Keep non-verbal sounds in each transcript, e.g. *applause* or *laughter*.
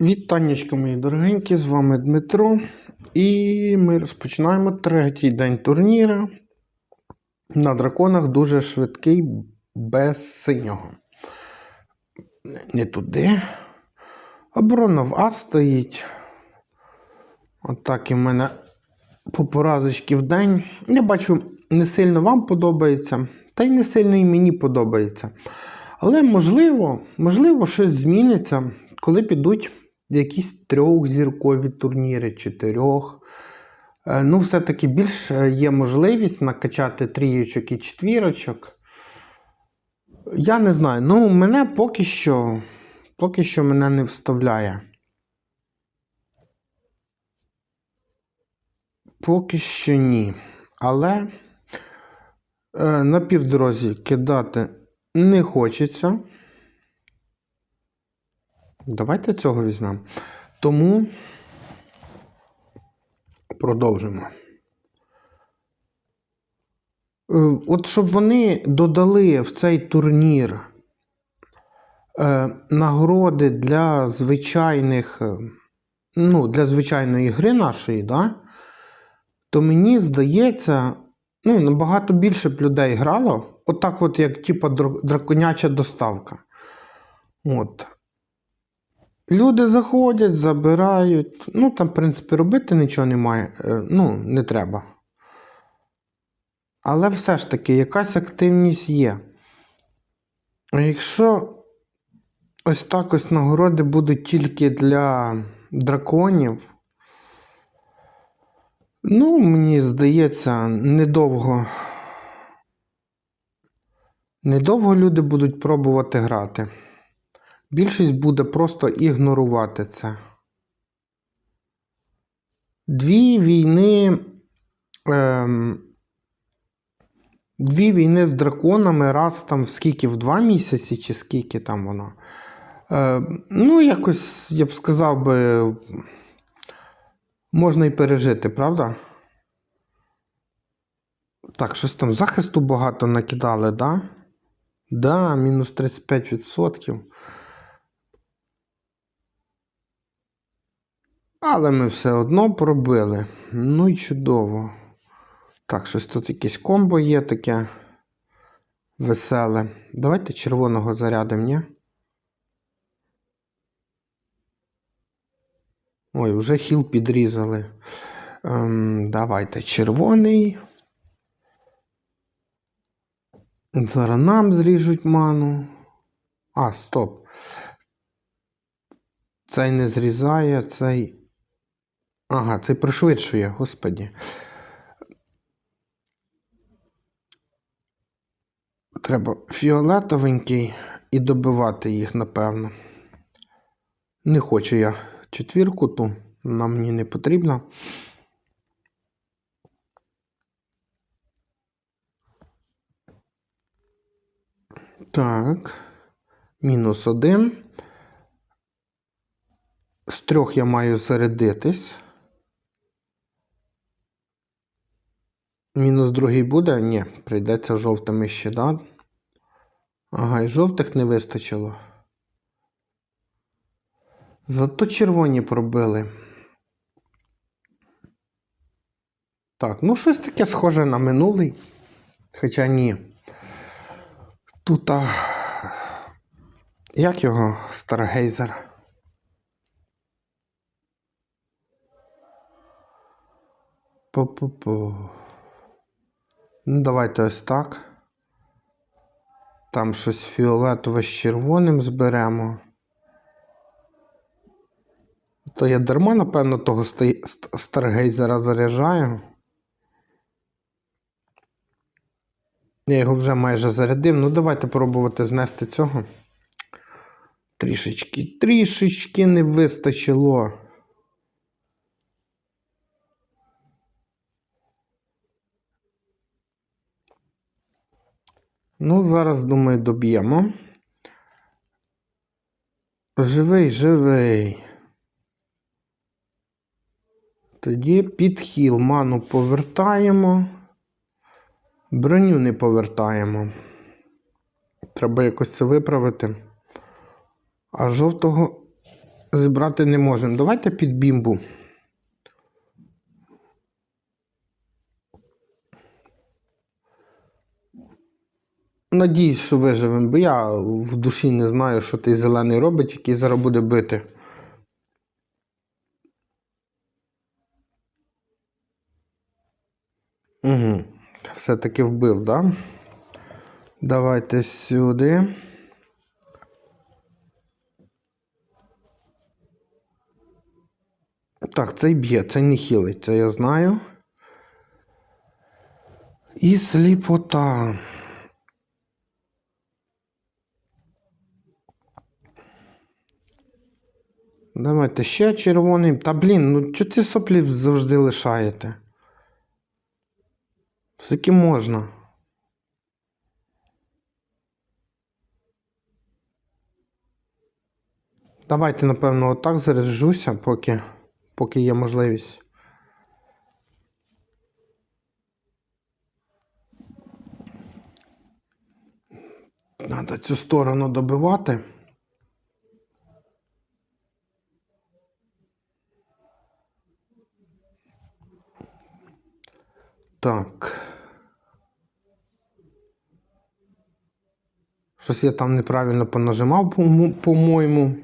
Вітаннячка, мої дорогенькі, з вами Дмитро. І ми розпочинаємо третій день турніра. На драконах дуже швидкий, без синього. Не туди. Оборона в А стоїть. Отак і в мене по поразочки в день. Я бачу, не сильно вам подобається, та й не сильно і мені подобається. Але можливо, можливо, щось зміниться, коли підуть якісь трьохзіркові турніри, чотирьох. Е, Ну, все-таки більш е, є можливість накачати трійочок і четвірочок. Я не знаю. Ну, мене поки що, поки що мене не вставляє. Поки що ні. Але е, на півдорозі кидати не хочеться. Давайте цього візьмемо. Тому продовжимо. Е, От щоб вони додали в цей турнір е, нагороди для звичайних, е, ну, для звичайної гри нашої, да? то мені здається, ну, набагато більше б людей грало. Отак, от, як типа драконяча доставка. От. Люди заходять, забирають. Ну, там, в принципі, робити нічого немає. е, Ну, не треба. Але все ж таки, якась активність є. А якщо ось так ось нагороди будуть тільки для драконів, ну, мені здається, недовго. Недовго люди будуть пробувати грати. Більшість буде просто ігнорувати це. Дві війни. Ем, дві війни з драконами раз там в скільки в два місяці, чи скільки там воно. Е, ну, якось, я б сказав би, можна і пережити, правда? Так, щось там захисту багато накидали, да? Да, мінус 35%. Але ми все одно пробили. Ну і чудово. Так, щось тут якесь комбо є таке веселе. Давайте червоного зарядимо, ні? Ой, вже хіл підрізали. Ем, давайте червоний. Зараз нам зріжуть ману. А, стоп. Цей не зрізає, цей. Ага, цей пришвидшує, господі. Треба фіолетовенький і добивати їх, напевно. Не хочу я четвірку ту, вона мені не потрібна. Так. Мінус один. З трьох я маю зарядитись. Мінус другий буде? Ні, прийдеться жовтими ще, да? Ага, і жовтих не вистачило. Зато червоні пробили. Так, ну щось таке схоже на минулий. Хоча ні. Тут. А... Як його Старгейзер? Пу-пу-пу. Ну, давайте ось так. Там щось фіолетове з червоним зберемо. То я дарма, напевно, того Старгейзера заряджаю. Я його вже майже зарядив. Ну, давайте пробувати знести цього. Трішечки, трішечки не вистачило. Ну, зараз, думаю, доб'ємо. Живий, живий. Тоді підхіл ману повертаємо. Броню не повертаємо. Треба якось це виправити. А жовтого зібрати не можемо. Давайте під бімбу. Надіюсь, що виживемо, бо я в душі не знаю, що той зелений робить, який зараз буде бити. Угу. Все-таки вбив, да? Давайте сюди. Так, цей б'є, цей не хілить, це я знаю. І сліпота. Давайте ще червоний. Та блін, ну чого ці соплі завжди лишаєте? Скільки можна? Давайте, напевно, отак заряджуся, поки, поки є можливість. Треба цю сторону добивати. Так. Щось я там неправильно понажимав, по- по-моєму.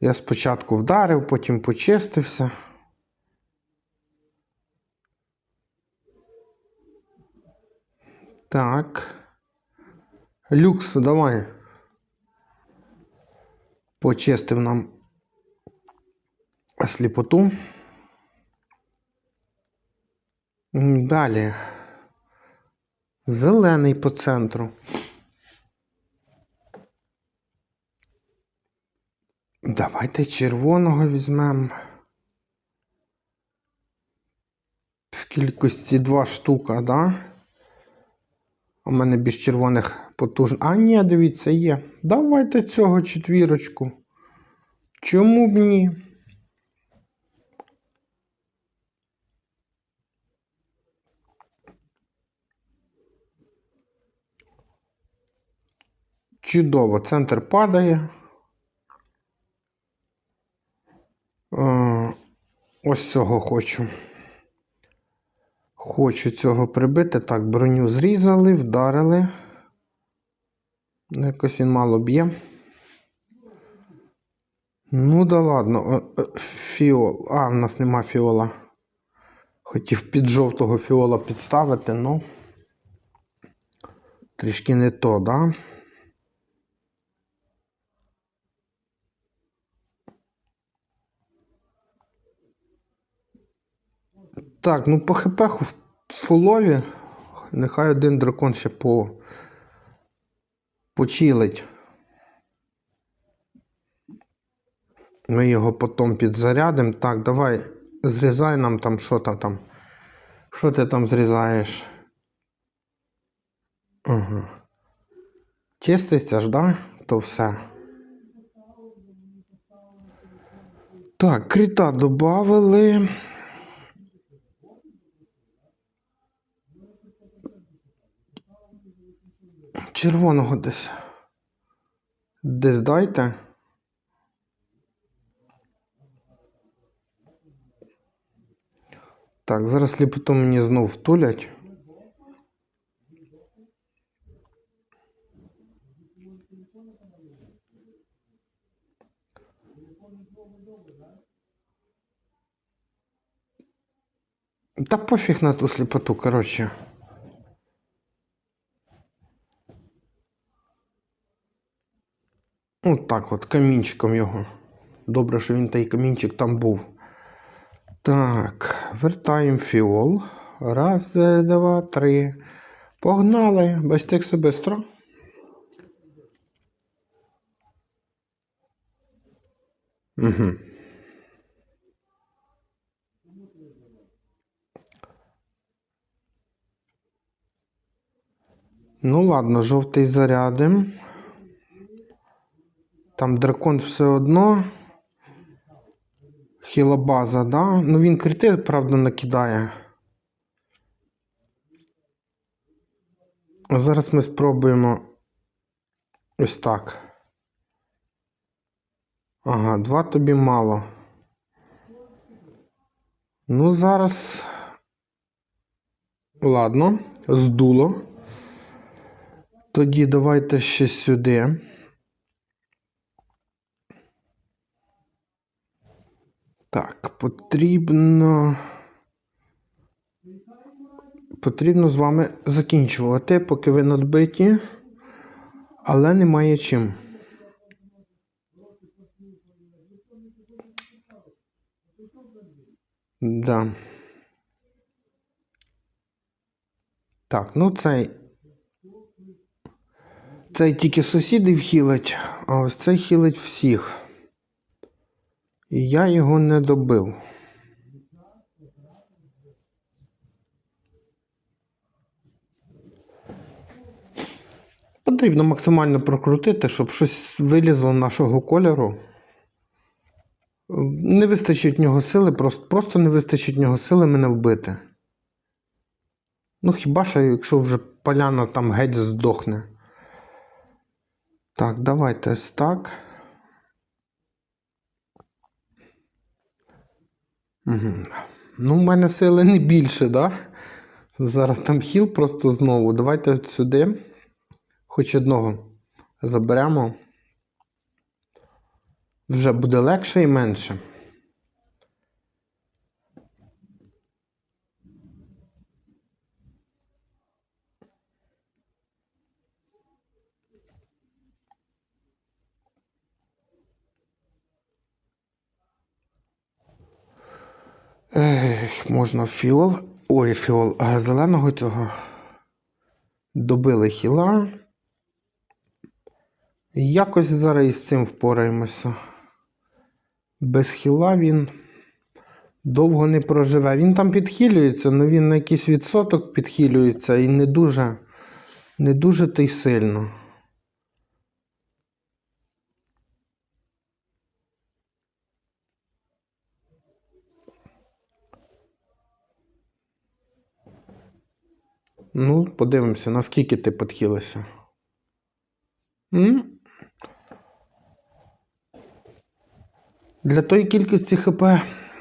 Я спочатку вдарив, потім почистився. Так. Люкс, давай. Почистив нам сліпоту. Далі. Зелений по центру. Давайте червоного візьмемо. В кількості два штука, да? У мене більш червоних потужних. А, ні, дивіться, є. Давайте цього четвірочку. Чому б ні? Чудово, центр падає. Е, Ось цього хочу. Хочу цього прибити. Так, броню зрізали, вдарили. Ну, Якось він мало б'є. Ну да ладно. Е, е, Фіол. А, в нас нема фіола. Хотів під жовтого фіола підставити, ну. Трішки не то, да? Так, ну по хп в фулові. Нехай один дракон ще по... почилить. Ми його потім підзарядимо. Так, давай зрізай нам там, що там там. Що ти там зрізаєш? Угу. Чиститься ж, да? То все. Так, крита додали. Червоного десь. Десь дайте. Так, зараз сліпоту мені знов втулять. Та пофіг на ту сліпоту, коротше. От так от, камінчиком його. Добре, що він той камінчик там був. Так, вертаємо фіол. Раз, два, три. Погнали. Як все швидко. Угу. Ну ладно, жовтий зарядим. Там дракон все одно. Хілобаза, да? Ну він крити, правда, накидає. А зараз ми спробуємо ось так. Ага, два тобі мало. Ну, зараз. Ладно, здуло. Тоді давайте ще сюди. Так, потрібно. Потрібно з вами закінчувати, поки ви надбиті, але немає чим. Да. Так, ну цей. Цей тільки сусідів хілить, а ось цей хілить всіх. І я його не добив. Потрібно максимально прокрутити, щоб щось вилізло нашого кольору. Не вистачить в нього сили, просто, просто не вистачить нього сили мене вбити. Ну, хіба що, якщо вже поляна там геть здохне. Так, давайте ось так. Ну, в мене сили не більше, да? Зараз там хіл просто знову. Давайте сюди. Хоч одного заберемо. Вже буде легше і менше. Ех, можна фіол. Ой, фіол, зеленого цього. Добили хіла. Якось зараз із цим впораємося. Без хіла він довго не проживе. Він там підхилюється, але він на якийсь відсоток підхилюється і не дуже, не дуже та й сильно. Ну, подивимося, наскільки ти підхилися. М? Для тої кількості ХП,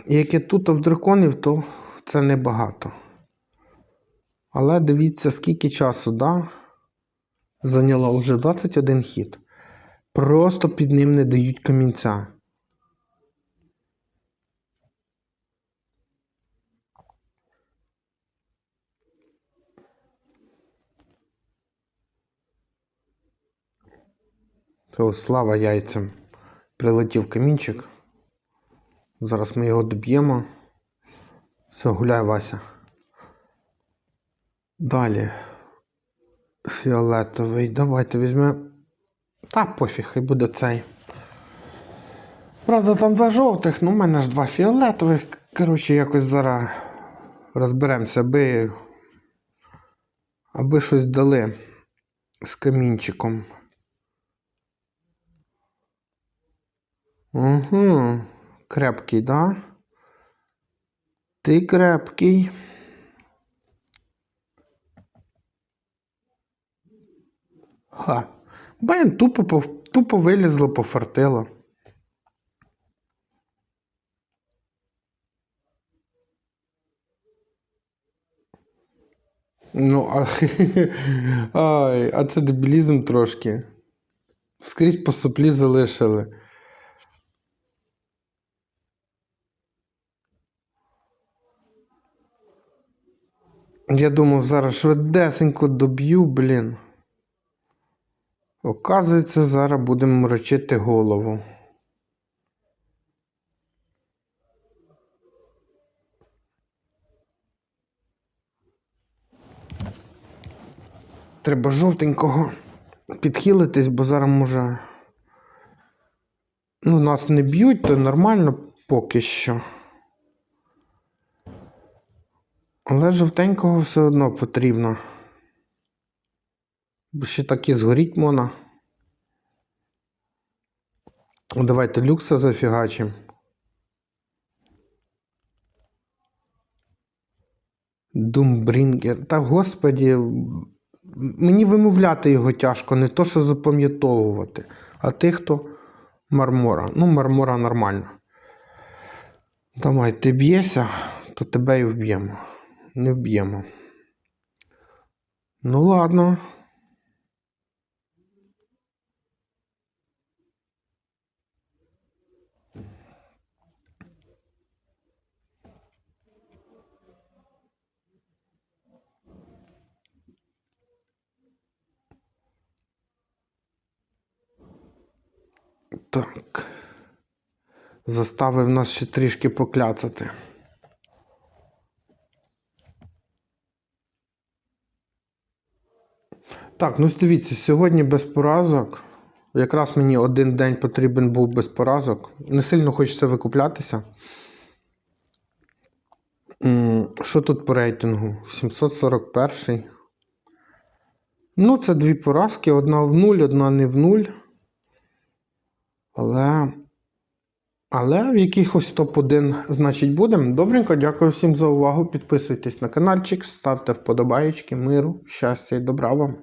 яке тут в драконів, то це небагато. Але дивіться, скільки часу, да? Зайняло вже 21 хід. Просто під ним не дають камінця. То слава яйцям. Прилетів камінчик. Зараз ми його доб'ємо. Все, гуляй, Вася. Далі. Фіолетовий. Давайте візьмемо. Та пофіг, хай буде цей. Правда, там два жовтих, ну в мене ж два фіолетових. Коротше, якось зараз розберемося, аби. Аби щось дали з камінчиком. Угу. Крепкий, да? Ти крепкий. Ха. Блін, тупо, тупо вилізло, пофартило. Ну, а, *laughs* ай, а це дебілізм трошки. Скрізь по соплі залишили. Я думав, зараз швидесенько доб'ю, блін. Оказується, зараз будемо морочити голову. Треба жовтенького підхилитись, бо зараз може. Ну, нас не б'ють, то нормально поки що. Але жовтенького все одно потрібно. Бо ще так і згоріть можна. Давайте люкса зафігачимо. Думбрінгер. Та господі, мені вимовляти його тяжко, не то що запам'ятовувати. А ти хто Мармора. Ну, мармора нормально. Давай, ти б'єшся, то тебе і вб'ємо. Не вб'ємо. Ну ладно. Так. Заставив нас ще трішки покляцати. Так, ну дивіться, сьогодні без поразок. Якраз мені один день потрібен був без поразок. Не сильно хочеться викуплятися. Що тут по рейтингу? 741. Ну, це дві поразки. Одна в нуль, одна не в нуль. Але. Але в якихось топ-1, значить, будемо. Добренько, дякую всім за увагу. Підписуйтесь на каналчик, ставте вподобаєчки, миру, щастя і добра вам.